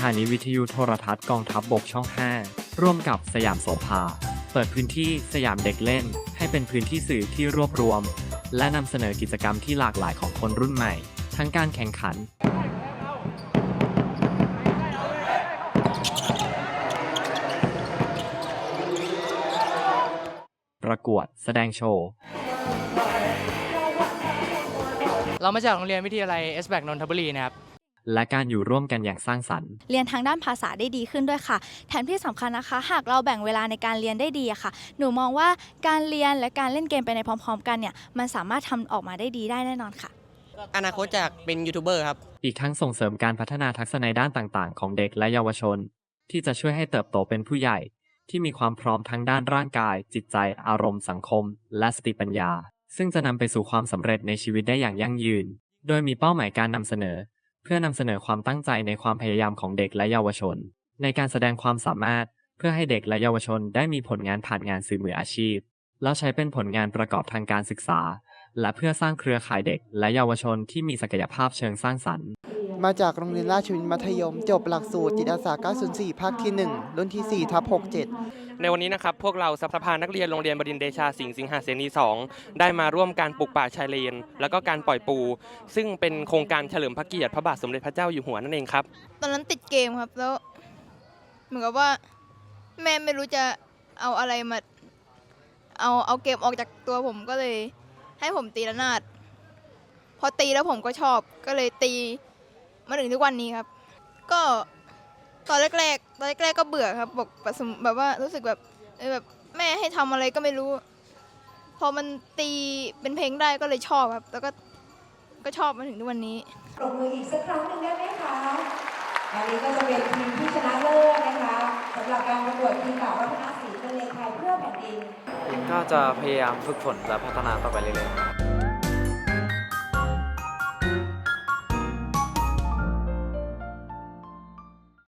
ถานีวิทยุโทรทัศน์กองทัพบบกช่อง 5 ร่วมกับสยามโสภา เปิดพื้นที่สยามเด็กเล่น ให้เป็นพื้นที่สื่อที่รวบรวม และนำเสนอกิจกรรมที่หลากหลายของคนรุ่นใหม่ ทั้งการแข่งขัน ประกวดแสดงโชว์ เรามาจากโรงเรียนวิทยาลัยเอสแบกนนทบุรีนะครับ และการอยู่ร่วมกันอย่างสร้างสรรค์ เรียนทางด้านภาษาได้ดีขึ้นด้วยค่ะ แถมที่สำคัญนะคะ หากเราแบ่งเวลาในการเรียนได้ดีอะค่ะ หนูมองว่าการเรียนและการเล่นเกมไปในพร้อม ๆ กันเนี่ย มันสามารถทำออกมาได้ดีได้แน่นอนค่ะ อนาคตจากเป็นยูทูบเบอร์ครับ อีกทั้งส่งเสริมการพัฒนาทักษะในด้านต่างๆ ของเด็กและเยาวชน ที่จะช่วยให้เติบโตเป็นผู้ใหญ่ ที่มีความพร้อมทั้งด้านร่างกาย จิตใจ อารมณ์ สังคม และสติปัญญา ซึ่งจะนำไปสู่ความสำเร็จในชีวิตได้อย่างยั่งยืน โดยมีเป้าหมายการนำเสนอ เพื่อนำเสนอความตั้งใจในความพยายามของเด็กและเยาวชน ในการแสดงความสามารถเพื่อให้เด็กและเยาวชนได้มีผลงานผ่านงานสื่อมืออาชีพ แล้วใช้เป็นผลงานประกอบทางการศึกษา และเพื่อสร้างเครือข่ายเด็กและเยาวชนที่มีศักยภาพเชิงสร้างสรรค์ มาจากโรงเรียนราชวิทย์มัธยม จบหลักสูตรจิตอาสา 904 ภาคที่ 1 รุ่นที่4ทับ67 ในวันนี้นะครับพวกเราสภานักเรียนโรงเรียนบดินเดชาสิงห์สิงหาเสนี 2 ได้มาร่วมการปลูกป่าชายเลน แล้วก็การปล่อยปู ซึ่งเป็นโครงการเฉลิมพระเกียรติพระบาทสมเด็จพระเจ้าอยู่หัวนั่นเองครับ ตอนนั้นติดเกมครับแล้วเหมือนกับว่าแม่ไม่รู้จะเอาอะไรมาเอาเอาเกมออกจากตัวผมก็เลย ให้ผมตีระนาด พอตีแล้วผมก็ชอบก็เลยตีมาถึงทุกวันนี้ครับ ก็ ตอนแรกๆตอนแรกๆก็เบื่อครับบอกแบบสมแบบว่ารู้สึกแบบเออแบบแม่ให้ทำอะไรก็ไม่รู้ พอมันตีเป็นเพลงได้ก็เลยชอบครับ แล้วก็ก็ชอบมาถึงทุกวันนี้ปรบมืออีกสักครั้งหนึ่งได้ไหมคะอันนี้ก็จะเป็นทีมที่ชนะเลิศนะคะสำหรับการประกวดทีมบ่าววัฒนศิลป์เป็นเลงไทยเพื่อแผ่นดินก็จะพยายามฝึกฝนและพัฒนาต่อไปเรื่อยๆ